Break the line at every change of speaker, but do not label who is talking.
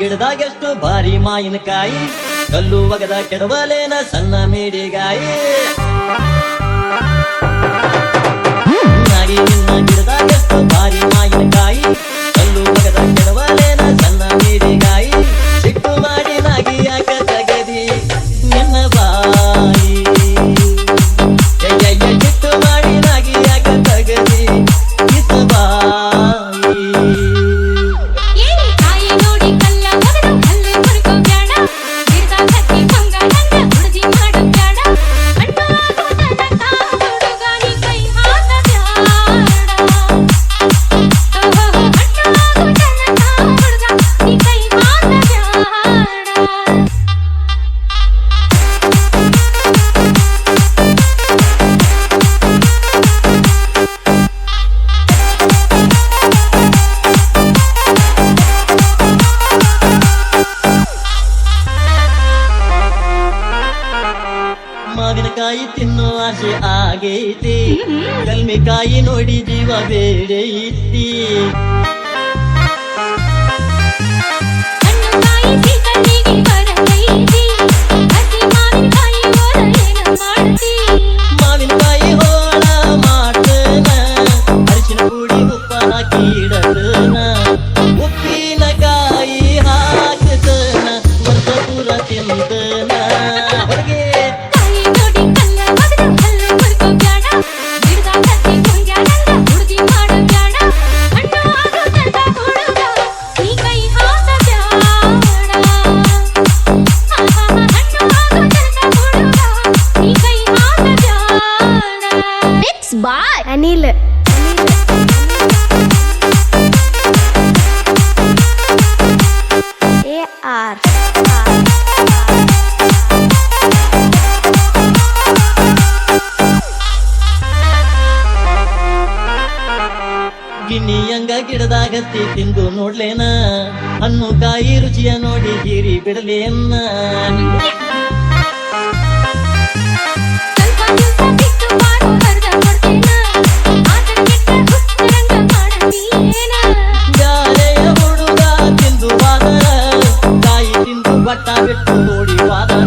ಗಿಡದಾಗ ಎಷ್ಟು ಬಾರಿ ಮಾಯಿನಕಾಯಿ ಕಲ್ಲು ಒಗದ ಕೆಡವಲೇನ ಸಣ್ಣ ಮೇಡಿಗಾಯಿ. ಮಾವಿನಕಾಯಿ ತಿನ್ನೋ ಆಸೆ ಆಗೈತಿ. ಕಲ್ಮಿಕಾಯಿ ನೋಡಿ ಜೀವ
ಬೇರೆ
ಇತ್ತಿ ಬಾಯ್ ಅನಿಲ್. ಎ ಆರ್
ಗಿಣಿಯಂಗ ಗಿಡದಾಗತ್ತಿ ತಿಂದು ನೋಡ್ಲೇನ. ಹಣ್ಣು ಕಾಯಿ ರುಚಿಯ ನೋಡಿ ಹೀರಿ ಬಿಡಲೇನ. ಮಠ